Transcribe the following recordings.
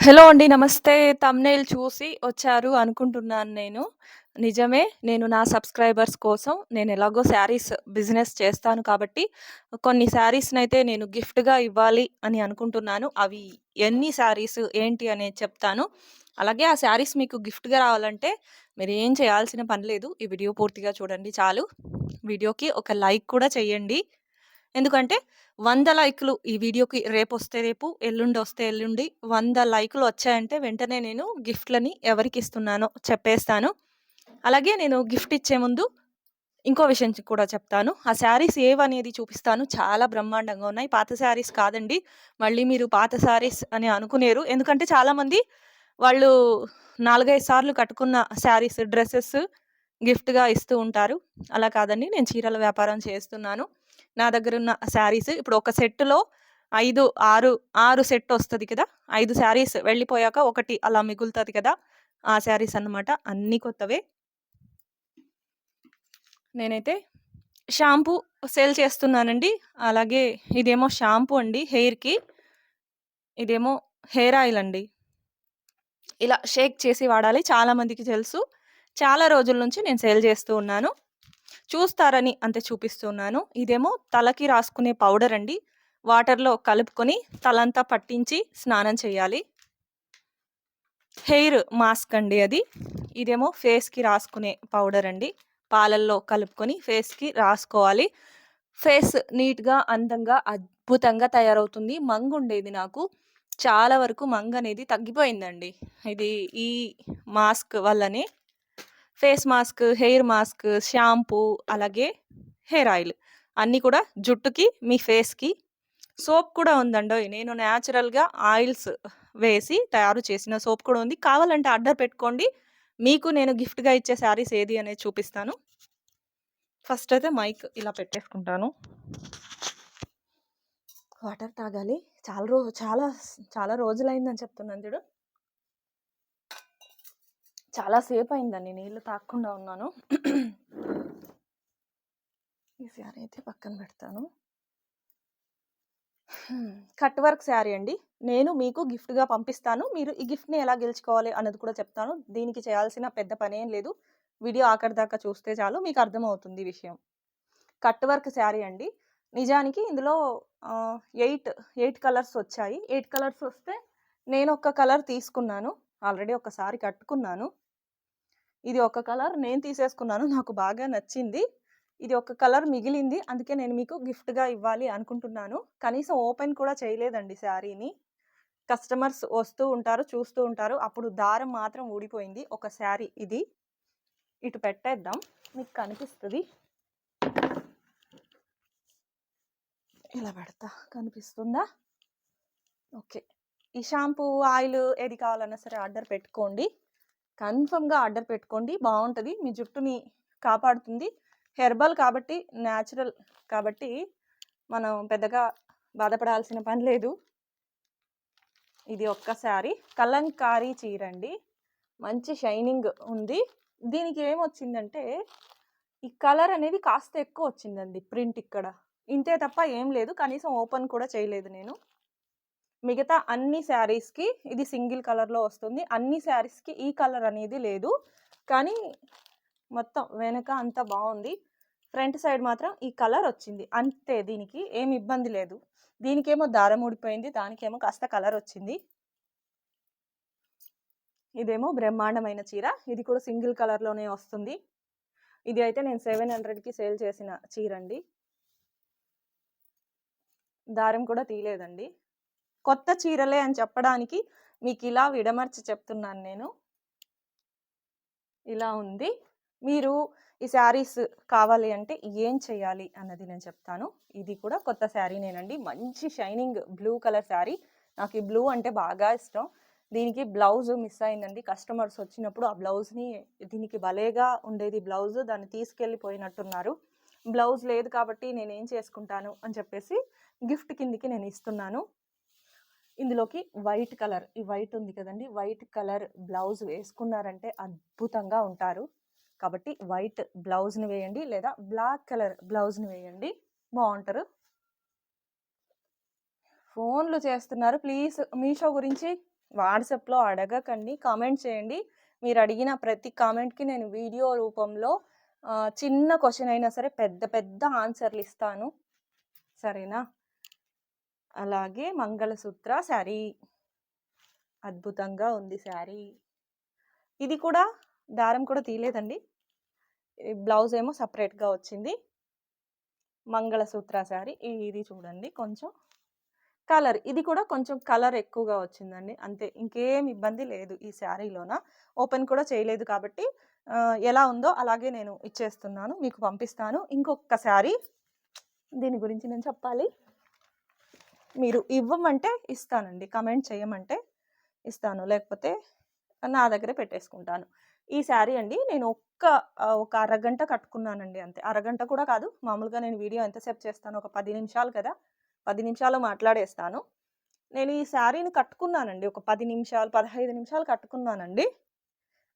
Hello అండి. నమస్తే. Thumbnail చూసి వచ్చారు అనుకుంటున్నాను నేను. నిజమే. నేను నా సబ్‌స్క్రైబర్స్ కోసం నేను ఎలాగో శారీస్ బిజినెస్ చేస్తాను కాబట్టి, కొన్ని అయితే నేను గిఫ్ట్‌గా ఇవ్వాలి అని అనుకుంటున్నాను. అవి ఎన్ని శారీస్, ఏంటి అనేది చెప్తాను. అలాగే ఆ శారీస్ మీకు గిఫ్ట్‌గా రావాలంటే మీరేం చేయాల్సిన పని లేదు. ఈ వీడియో పూర్తిగా చూడండి చాలు. వీడియోకి ఒక లైక్ కూడా చేయండి. ఎందుకంటే వంద లైకులు ఈ వీడియోకి రేపు వస్తే రేపు, ఎల్లుండి వస్తే ఎల్లుండి వంద లైకులు వచ్చాయంటే వెంటనే నేను గిఫ్ట్‌లని ఎవరికి ఇస్తున్నానో చెప్పేస్తాను. అలాగే నేను గిఫ్ట్ ఇచ్చే ముందు ఇంకో విషయం కూడా చెప్తాను. ఆ శారీస్ ఏవనేది చూపిస్తాను. చాలా బ్రహ్మాండంగా ఉన్నాయి. పాత శారీస్ కాదండి. మళ్ళీ మీరు పాత శారీస్ అని అనుకునేరు. ఎందుకంటే చాలామంది వాళ్ళు 4, 5 సార్లు కట్టుకున్న శారీస్, డ్రెస్సెస్ గిఫ్ట్‌గా ఇస్తూ ఉంటారు. అలా కాదండి. నేను చీరల వ్యాపారం చేస్తున్నాను. నా దగ్గర ఉన్న శారీస్ ఇప్పుడు ఒక సెట్‌లో 5, 6, 6 సెట్ వస్తుంది కదా! ఐదు శారీస్ వెళ్ళిపోయాక ఒకటి అలా మిగులుతుంది కదా! ఆ శారీస్ అన్నమాట. అన్నీ కొత్తవే. నేనైతే షాంపూ సేల్ చేస్తున్నానండి. అలాగే ఇదేమో షాంపూ అండి హెయిర్‌కి. ఇదేమో హెయిర్ ఆయిల్ అండి. ఇలా షేక్ చేసి వాడాలి. చాలామందికి తెలుసు. చాలా రోజుల నుంచి నేను సేల్ చేస్తూ ఉన్నాను. చూస్తారని అంతే చూపిస్తున్నాను. ఇదేమో తలకి రాసుకునే పౌడర్ అండి. వాటర్‌లో కలుపుకొని తలంతా పట్టించి స్నానం చేయాలి. హెయిర్ మాస్క్ అండి అది. ఇదేమో ఫేస్‌కి రాసుకునే పౌడర్ అండి. పాలల్లో కలుపుకొని ఫేస్‌కి రాసుకోవాలి. ఫేస్ నీట్‌గా, అందంగా, అద్భుతంగా తయారవుతుంది. మంగుండేది నాకు. చాలా వరకు మంగనేది తగ్గిపోయిందండి. ఇది ఈ మాస్క్ వల్లనే. Face mask, hair mask, shampoo అలాగే హెయిర్ ఆయిల్ అన్నీ కూడా జుట్టుకి, మీ ఫేస్‌కి. సోప్ కూడా ఉందండి నేను న్యాచురల్‌గా ఆయిల్స్ వేసి తయారు చేసిన సోప్ కూడా ఉంది. కావాలంటే ఆర్డర్ పెట్టుకోండి. మీకు నేను గిఫ్ట్‌గా ఇచ్చే శారీస్ ఏది అనేది చూపిస్తాను. ఫస్ట్ అయితే మైక్ ఇలా పెట్టేసుకుంటాను. వాటర్ తాగాలి. చాలా రో చాలా చాలా రోజులైందని చెప్తున్నాను చూడు. చాలా సేపయిందండి నీళ్ళు తాకుండా ఉన్నాను. ఈ శారీ అయితే పక్కన పెడతాను. కట్ వర్క్ శారీ అండి. నేను మీకు గిఫ్ట్‌గా పంపిస్తాను. మీరు ఈ గిఫ్ట్‌ని ఎలా గెలుచుకోవాలి అన్నది కూడా చెప్తాను. దీనికి చేయాల్సిన పెద్ద పని ఏం లేదు. వీడియో ఆఖరిదాకా చూస్తే చాలు మీకు అర్థమవుతుంది విషయం. కట్ వర్క్ శారీ అండి. నిజానికి ఇందులో ఎయిట్ ఎయిట్ కలర్స్ వచ్చాయి. ఎయిట్ కలర్స్ వస్తే నేను ఒక కలర్ తీసుకున్నాను. ఆల్రెడీ ఒకసారి కట్టుకున్నాను. ఇది ఒక కలర్ నేను తీసేసుకున్నాను. నాకు బాగా నచ్చింది. ఇది ఒక కలర్ మిగిలింది. అందుకే నేను మీకు గిఫ్ట్‌గా ఇవ్వాలి అనుకుంటున్నాను. కనీసం ఓపెన్ కూడా చేయలేదండి శారీని. కస్టమర్స్ వస్తూ ఉంటారు, చూస్తూ ఉంటారు. అప్పుడు దారం మాత్రం ఊడిపోయింది. ఒక శారీ ఇది. ఇటు పెట్టేద్దాం. మీకు కనిపిస్తుంది ఇలా పెడతా. కనిపిస్తుందా? ఓకే. ఈ షాంపూ, ఆయిల్ ఏది కావాలన్నా సరే ఆర్డర్ పెట్టుకోండి. కన్ఫర్మ్‌గా ఆర్డర్ పెట్టుకోండి. బాగుంటుంది మీ జుట్టుని కాపాడుతుంది. హెర్బల్ కాబట్టి, న్యాచురల్ కాబట్టి మనం పెద్దగా బాధపడాల్సిన పని లేదు. ఇది ఒక్కసారి కలంకారీ చీర చీరండి. మంచి షైనింగ్ ఉంది. దీనికి ఏమొచ్చిందంటే, ఈ కలర్ అనేది కాస్త ఎక్కువ వచ్చిందండి ప్రింట్ ఇక్కడ. ఇంతే తప్ప ఏం లేదు. కనీసం ఓపెన్ కూడా చేయలేదు నేను. మిగతా అన్ని శారీస్‌కి ఇది సింగిల్ కలర్‌లో వస్తుంది. అన్ని శారీస్‌కి ఈ కలర్ అనేది లేదు. కానీ మొత్తం వెనక అంతా బాగుంది ఫ్రంట్ సైడ్ మాత్రం ఈ కలర్ వచ్చింది. అంతే దీనికి ఏమి ఇబ్బంది లేదు. దీనికేమో దారం ఊడిపోయింది. దానికేమో కాస్త కలర్ వచ్చింది. ఇదేమో బ్రహ్మాండమైన చీర. ఇది కూడా సింగిల్ కలర్‌లోనే వస్తుంది. ఇది అయితే నేను 700కి సేల్ చేసిన చీర అండి దారం కూడా తీయలేదండి. కొత్త చీరలే అని చెప్పడానికి మీకు ఇలా విడమర్చి చెప్తున్నాను నేను. ఇలా ఉంది. మీరు ఈ శారీస్ కావాలి అంటే ఏం చేయాలి అన్నది నేను చెప్తాను. ఇది కూడా కొత్త శారీనేనండి. మంచి షైనింగ్ బ్లూ కలర్ శారీ. నాకు ఈ బ్లూ అంటే బాగా ఇష్టం. దీనికి బ్లౌజ్ మిస్ అయిందండి. కస్టమర్స్ వచ్చినప్పుడు ఆ బ్లౌజ్‌ని దీనికి భలేగా ఉండేది బ్లౌజ్. దాన్ని తీసుకెళ్ళిపోయినట్టున్నారు. బ్లౌజ్ లేదు కాబట్టి నేనేం చేసుకుంటాను అని చెప్పేసి గిఫ్ట్ కిందికి నేను ఇస్తున్నాను. ఇందులోకి వైట్ కలర్ ఈ వైట్ ఉంది కదండి వైట్ కలర్ బ్లౌజ్ వేసుకున్నారంటే అద్భుతంగా ఉంటారు. కాబట్టి వైట్ బ్లౌజ్‌ని వేయండి. లేదా బ్లాక్ కలర్ బ్లౌజ్‌ని వేయండి. బాగుంటారు ఫోన్‌లు చేస్తున్నారు. ప్లీజ్ మీషో గురించి వాట్సాప్‌లో అడగకండి. కామెంట్ చేయండి. మీరు అడిగిన ప్రతి కామెంట్‌కి నేను వీడియో రూపంలో చిన్న క్వశ్చన్ అయినా సరే పెద్ద పెద్ద ఆన్సర్‌లు ఇస్తాను. సరేనా? అలాగే మంగళసూత్ర శారీ. అద్భుతంగా ఉంది శారీ. ఇది కూడా దారం కూడా తీయలేదండి. బ్లౌజ్ ఏమో సపరేట్గా వచ్చింది. మంగళసూత్ర శారీ. ఇది చూడండి కొంచెం కలర్ ఇది కూడా కొంచెం కలర్ ఎక్కువగా వచ్చిందండి. అంతే ఇంకేం ఇబ్బంది లేదు ఈ శారీలోన. ఓపెన్ కూడా చేయలేదు కాబట్టి ఎలా ఉందో అలాగే నేను ఇచ్చేస్తున్నాను. మీకు పంపిస్తాను. ఇంకొక శారీ దీని గురించి నేను చెప్పాలి. మీరు ఇవ్వమంటే ఇస్తానండి. కమెంట్ చేయమంటే ఇస్తాను. లేకపోతే నా దగ్గరే పెట్టేసుకుంటాను. ఈ శారీ అండి నేను ఒక్క ఒక అరగంట కట్టుకున్నానండి అంతే. అరగంట కూడా కాదు. మామూలుగా నేను వీడియో ఎంతసేపు చేస్తాను ఒక పది నిమిషాలు కదా! పది నిమిషాలు మాట్లాడేస్తాను. నేను ఈ శారీని కట్టుకున్నానండి. ఒక పది నిమిషాలు, 15 నిమిషాలు కట్టుకున్నానండి.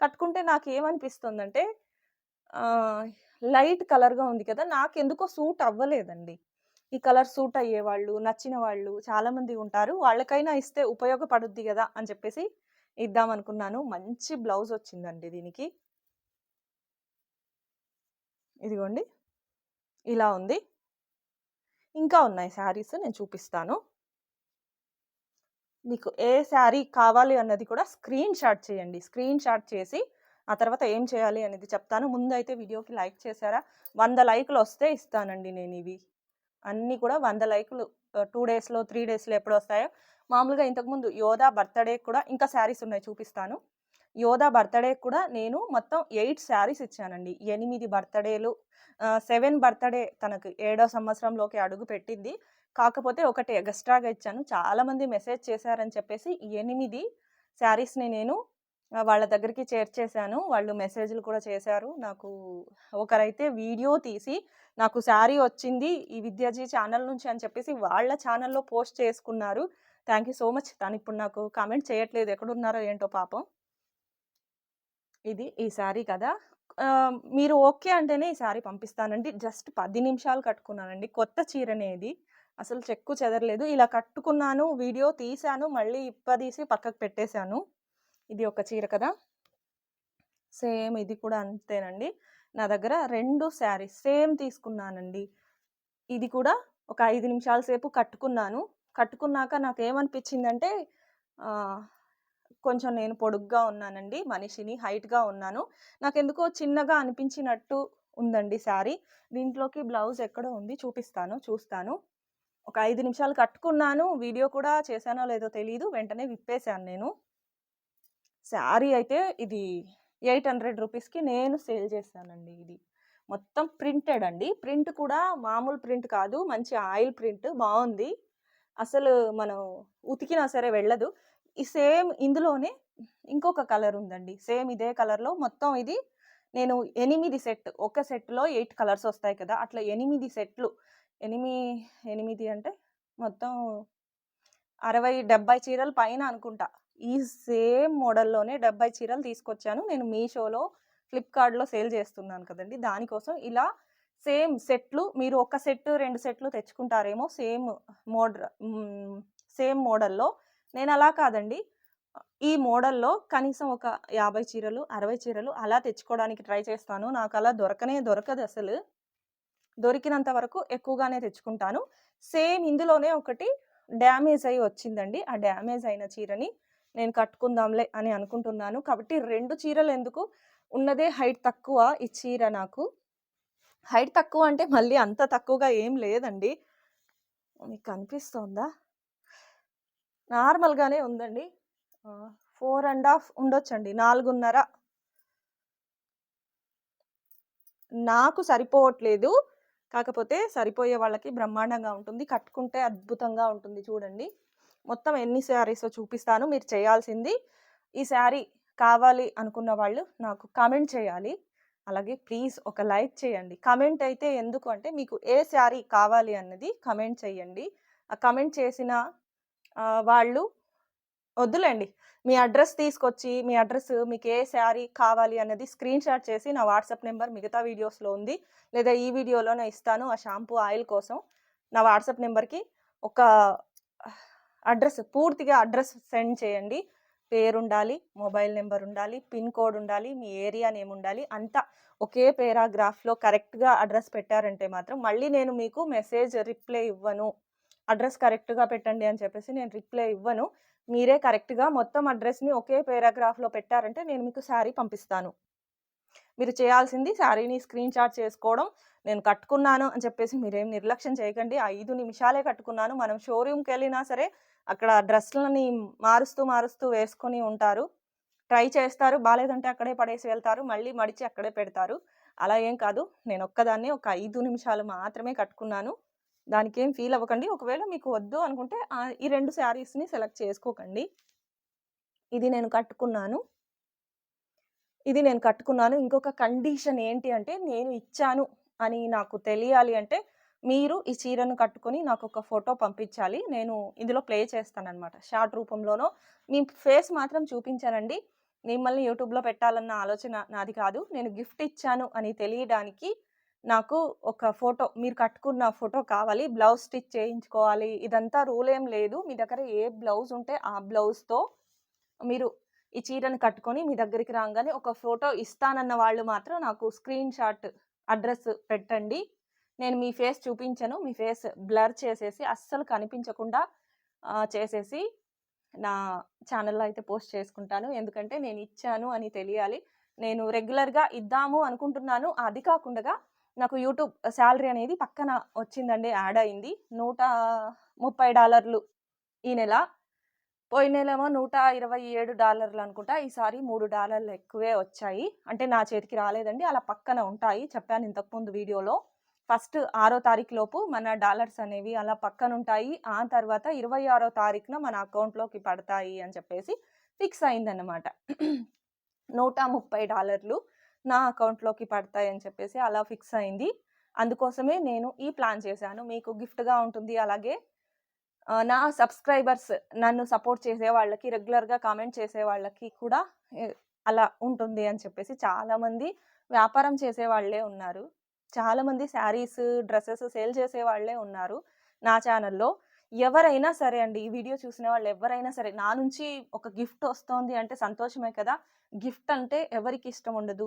కట్టుకుంటే నాకు ఏమనిపిస్తుందంటే లైట్ కలర్‌గా ఉంది కదా! నాకు ఎందుకో సూట్ అవ్వలేదండి. ఈ కలర్ సూట్ అయ్యేవాళ్ళు, నచ్చిన వాళ్ళు చాలామంది ఉంటారు. వాళ్ళకైనా ఇస్తే ఉపయోగపడుద్ది కదా అని చెప్పేసి ఇద్దామనుకున్నాను. మంచి బ్లౌజ్ వచ్చిందండి దీనికి. ఇదిగోండి. ఇలా ఉంది. ఇంకా ఉన్నాయి శారీస్ నేను చూపిస్తాను. మీకు ఏ శారీ కావాలి అన్నది కూడా స్క్రీన్ షాట్ చేయండి. స్క్రీన్ షాట్ చేసి ఆ తర్వాత ఏం చేయాలి అనేది చెప్తాను. ముందైతే వీడియోకి లైక్ చేశారా? వంద లైక్లు వస్తే ఇస్తానండి నేను ఇవి అన్నీ కూడా వంద లైకులు టూ డేస్‌లో, త్రీ డేస్‌లో ఎప్పుడు వస్తాయో మామూలుగా ఇంతకుముందు యోధా బర్త్డే కూడా ఇంకా శారీస్ ఉన్నాయి చూపిస్తాను. యోధా బర్త్డే కూడా నేను మొత్తం ఎయిట్ శారీస్ ఇచ్చానండి. ఎనిమిది బర్త్‌డేలు సెవెన్ బర్త్‌డే తనకు ఏడో సంవత్సరంలోకి అడుగు పెట్టింది. కాకపోతే ఒకటి ఎగస్ట్రాగా ఇచ్చాను. చాలామంది మెసేజ్ చేశారని చెప్పేసి ఎనిమిది శారీస్‌ని నేను వాళ్ళ దగ్గరికి చేర్చేశాను. వాళ్ళు మెసేజ్‌లు కూడా చేశారు. నాకు ఒకరైతే వీడియో తీసి నాకు శారీ వచ్చింది ఈ విద్యాజీ ఛానల్ నుంచి అని చెప్పేసి వాళ్ళ ఛానల్‌లో పోస్ట్ చేసుకున్నారు. Thank you so much. తనిప్పుడు నాకు కామెంట్ చేయట్లేదు. ఎక్కడున్నారో ఏంటో పాపం. ఇది ఈ శారీ కదా! మీరు ఓకే అంటేనే ఈ శారీ పంపిస్తానండి. జస్ట్ పది నిమిషాలు కట్టుకున్నానండి. కొత్త చీరనేది అసలు చెక్కు చెదరలేదు. ఇలా కట్టుకున్నాను. వీడియో తీశాను. మళ్ళీ ఇప్పదీసి పక్కకు పెట్టేశాను. ఇది ఒక చీర కదా! సేమ్ ఇది కూడా అంతేనండి. నా దగ్గర రెండు శారీస్ సేమ్ తీసుకున్నానండి. ఇది కూడా ఒక ఐదు నిమిషాల సేపు కట్టుకున్నాను. కట్టుకున్నాక నాకు ఏమనిపించిందంటే కొంచెం నేను పొడుగ్గా ఉన్నానండి. మనిషిని హైట్‌గా ఉన్నాను. నాకెందుకో చిన్నగా అనిపించినట్టు ఉందండి శారీ. దీంట్లోకి బ్లౌజ్ ఎక్కడో ఉంది చూపిస్తాను. చూస్తాను. ఒక ఐదు నిమిషాలు కట్టుకున్నాను. వీడియో కూడా చేశానో లేదో తెలియదు వెంటనే విప్పేశాను నేను. శారీ అయితే ఇది 800 రూపీస్‌కి నేను సేల్ చేశానండి ఇది. మొత్తం ప్రింటెడ్ అండి. ప్రింట్ కూడా మామూలు ప్రింట్ కాదు. మంచి ఆయిల్ ప్రింట్ బాగుంది అసలు మనం ఉతికినా సరే వెళ్ళదు. ఈ సేమ్ ఇందులోనే ఇంకొక కలర్ ఉందండి. సేమ్ ఇదే కలర్‌లో మొత్తం ఇది నేను ఎనిమిది సెట్ ఒక సెట్‌లో ఎయిట్ కలర్స్ వస్తాయి కదా! అట్లా ఎనిమిది సెట్లు ఎనిమి ఎనిమిది అంటే మొత్తం 60, 70 చీరలు పైన అనుకుంటా. ఈ సేమ్ మోడల్‌లోనే 70 చీరలు తీసుకొచ్చాను. నేను మీషోలో, ఫ్లిప్‌కార్ట్‌లో సేల్ చేస్తున్నాను కదండీ! దానికోసం ఇలా సేమ్ సెట్లు మీరు ఒక సెట్, రెండు సెట్లు తెచ్చుకుంటారేమో సేమ్ మోడ్ర సేమ్ మోడల్‌లో. నేను అలా కాదండి. ఈ మోడల్‌లో కనీసం ఒక 50 చీరలు, 60 చీరలు అలా తెచ్చుకోవడానికి ట్రై చేస్తాను. నాకు అలా దొరకనే దొరకదసలు. దొరికినంత వరకు ఎక్కువగానే తెచ్చుకుంటాను. సేమ్ ఇందులోనే ఒకటి డ్యామేజ్ అయ్యి వచ్చిందండి. ఆ డ్యామేజ్ అయిన చీరని నేను కట్టుకుందాంలే అని అనుకుంటున్నాను. కాబట్టి రెండు చీరలు ఎందుకు ఉన్నదే హైట్ తక్కువ ఈ చీర నాకు. హైట్ తక్కువ అంటే మళ్ళీ అంత తక్కువగా ఏం లేదండి. మీకు కనిపిస్తోందా? నార్మల్‌గానే ఉందండి. ఫోర్ అండ్ హాఫ్ ఉండొచ్చండి. 4:30 నాకు సరిపోవట్లేదు. కాకపోతే సరిపోయే వాళ్ళకి బ్రహ్మాండంగా ఉంటుంది. కట్టుకుంటే అద్భుతంగా ఉంటుంది చూడండి. మొత్తం ఎన్ని శారీస్లో చూపిస్తాను. మీరు చేయాల్సింది ఈ శారీ కావాలి అనుకున్న వాళ్ళు నాకు కామెంట్ చేయాలి. అలాగే ప్లీజ్ ఒక లైక్ చేయండి. కమెంట్ అయితే ఎందుకు అంటే మీకు ఏ శారీ కావాలి అన్నది కమెంట్ చేయండి. ఆ కమెంట్ చేసిన వాళ్ళు వద్దులేండి. మీ అడ్రస్ తీసుకొచ్చి మీ అడ్రస్ మీకు ఏ శారీ కావాలి అన్నది స్క్రీన్ షాట్ చేసి నా వాట్సాప్ నెంబర్ మిగతా వీడియోస్‌లో ఉంది. లేదా ఈ వీడియోలోనే ఇస్తాను. ఆ షాంపూ ఆయిల్ కోసం నా వాట్సాప్ నెంబర్కి ఒక అడ్రస్ పూర్తిగా అడ్రస్ సెండ్ చేయండి. పేరుండాలి, మొబైల్ నెంబర్ ఉండాలి, పిన్ కోడ్ ఉండాలి, మీ ఏరియా నేమ్ ఉండాలి. అంతా ఒకే పేరాగ్రాఫ్‌లో కరెక్ట్‌గా అడ్రస్ పెట్టారంటే మాత్రం మళ్ళీ నేను మీకు మెసేజ్ రిప్లై ఇవ్వను. అడ్రస్ కరెక్ట్‌గా పెట్టండి అని చెప్పేసి నేను రిప్లై ఇవ్వను. మీరే కరెక్ట్‌గా మొత్తం అడ్రస్‌ని ఒకే పేరాగ్రాఫ్‌లో పెట్టారంటే నేను మీకు శారీ పంపిస్తాను. మీరు చేయాల్సింది శారీని స్క్రీన్ షాట్ చేసుకోవడం. నేను కట్టుకున్నాను అని చెప్పేసి మీరేం నిర్లక్ష్యం చేయకండి. ఐదు నిమిషాలే కట్టుకున్నాను. మనం షోరూమ్కి వెళ్ళినా సరే అక్కడ డ్రెస్‌లని మారుస్తూ, మారుస్తూ వేసుకొని ఉంటారు. ట్రై చేస్తారు. బాగాలేదంటే అక్కడే పడేసి వెళ్తారు. మళ్ళీ మడిచి అక్కడే పెడతారు. అలా ఏం కాదు. నేను ఒక్కదాన్ని ఒక ఐదు నిమిషాలు మాత్రమే కట్టుకున్నాను. దానికేం ఫీల్ అవ్వకండి. ఒకవేళ మీకు వద్దు అనుకుంటే ఈ రెండు శారీస్‌ని సెలెక్ట్ చేసుకోకండి. ఇది నేను కట్టుకున్నాను. ఇది నేను కట్టుకున్నాను. ఇంకొక కండిషన్ ఏంటి అంటే నేను ఇచ్చాను అని నాకు తెలియాలి అంటే మీరు ఈ చీరను కట్టుకొని నాకు ఒక ఫోటో పంపించాలి. నేను ఇందులో ప్లే చేస్తానమాట షార్ట్ రూపంలోనో మీ ఫేస్ మాత్రం చూపించానండి మిమ్మల్ని యూట్యూబ్‌లో పెట్టాలన్న ఆలోచన నాది కాదు. నేను గిఫ్ట్ ఇచ్చాను అని తెలియడానికి నాకు ఒక ఫోటో మీరు కట్టుకున్న ఫోటో కావాలి. బ్లౌజ్ స్టిచ్ చేయించుకోవాలి. ఇదంతా రూల్ ఏం లేదు. మీ దగ్గర ఏ బ్లౌజ్ ఉంటే ఆ బ్లౌజ్‌తో మీరు ఈ చీరను కట్టుకొని మీ దగ్గరికి రాగానే ఒక ఫోటో ఇస్తానన్న వాళ్ళు మాత్రం నాకు స్క్రీన్ షాట్ అడ్రస్ పెట్టండి. నేను మీ ఫేస్ చూపించను. మీ ఫేస్ బ్లర్ చేసేసి అస్సలు కనిపించకుండా చేసేసి నా ఛానల్లో అయితే పోస్ట్ చేసుకుంటాను. ఎందుకంటే నేను ఇచ్చాను అని తెలియాలి. నేను రెగ్యులర్‌గా ఇద్దాము అనుకుంటున్నాను. అది కాకుండా నాకు యూట్యూబ్ శాలరీ అనేది పక్కన వచ్చిందండి. యాడ్ అయింది. $130 ఈ నెల. పోయిన నెలేమో $127 అనుకుంటా. ఈసారి మూడు డాలర్లు ఎక్కువే వచ్చాయి. అంటే నా చేతికి రాలేదండి. అలా పక్కన ఉంటాయి. చెప్పాను ఇంతకుముందు వీడియోలో. ఫస్ట్ ఆరో తారీఖు లోపు మన డాలర్స్ అనేవి అలా పక్కన ఉంటాయి ఆ తర్వాత 26 తారీఖున మన అకౌంట్‌లోకి పడతాయి అని చెప్పేసి ఫిక్స్ అయిందన్నమాట. $130 నా అకౌంట్‌లోకి పడతాయి అని చెప్పేసి అలా ఫిక్స్ అయింది. అందుకోసమే నేను ఈ ప్లాన్ చేశాను. మీకు గిఫ్ట్‌గా ఉంటుంది. అలాగే నా సబ్స్క్రైబర్స్ నన్ను సపోర్ట్ చేసే వాళ్ళకి, రెగ్యులర్‌గా కామెంట్ చేసే వాళ్ళకి కూడా అలా ఉంటుంది అని చెప్పేసి చాలామంది వ్యాపారం చేసే వాళ్ళే ఉన్నారు. చాలామంది శారీస్, డ్రెస్సెస్ సేల్ చేసే వాళ్ళే ఉన్నారు నా ఛానల్లో ఎవరైనా సరే అండి ఈ వీడియో చూసిన వాళ్ళు ఎవరైనా సరే నా నుంచి ఒక గిఫ్ట్ వస్తోంది అంటే సంతోషమే కదా! గిఫ్ట్ అంటే ఎవరికి ఇష్టం ఉండదు.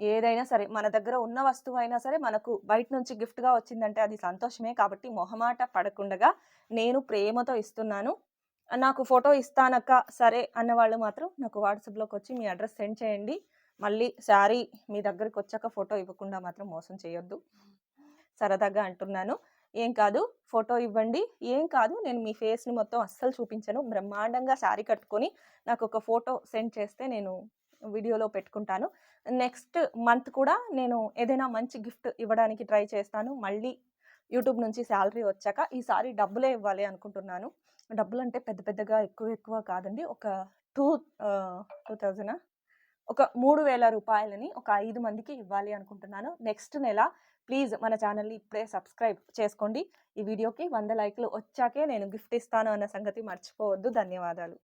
ఏదైనా సరే మన దగ్గర ఉన్న వస్తువు అయినా సరే మనకు బయట నుంచి గిఫ్ట్‌గా వచ్చిందంటే అది సంతోషమే. కాబట్టి మొహమాట పడకుండగా నేను ప్రేమతో ఇస్తున్నాను. నాకు ఫోటో ఇస్తానక్క సరే అన్నవాళ్ళు మాత్రం నాకు వాట్సాప్లోకి వచ్చి మీ అడ్రస్ సెండ్ చేయండి. మళ్ళీ శారీ మీ దగ్గరకొచ్చాక ఫోటో ఇవ్వకుండా మాత్రం మోసం చేయొద్దు. సరదాగా అంటున్నాను. ఏం కాదు ఫోటో ఇవ్వండి. ఏం కాదు నేను మీ ఫేస్‌ని మొత్తం అస్సలు చూపించను. బ్రహ్మాండంగా శారీ కట్టుకొని నాకు ఒక ఫోటో సెండ్ చేస్తే నేను వీడియోలో పెట్టుకుంటాను. నెక్స్ట్ మంత్ కూడా నేను ఏదైనా మంచి గిఫ్ట్ ఇవ్వడానికి ట్రై చేస్తాను. మళ్ళీ యూట్యూబ్ నుంచి శాలరీ వచ్చాక ఈసారి డబ్బులే ఇవ్వాలి అనుకుంటున్నాను. డబ్బులంటే పెద్ద పెద్దగా ఎక్కువ ఎక్కువ కాదండి. ఒక టూ టూ థౌజండ్ ఒక మూడు వేల రూపాయలని ఒక ఐదు మందికి ఇవ్వాలి అనుకుంటున్నాను. నెక్స్ట్ నెల ప్లీజ్ మన ఛానల్ని ఇప్పుడే సబ్స్క్రైబ్ చేసుకోండి. ఈ వీడియోకి వంద లైక్‌లు వచ్చాకే నేను గిఫ్ట్ ఇస్తాను అన్న సంగతి మర్చిపోవద్దు. ధన్యవాదాలు.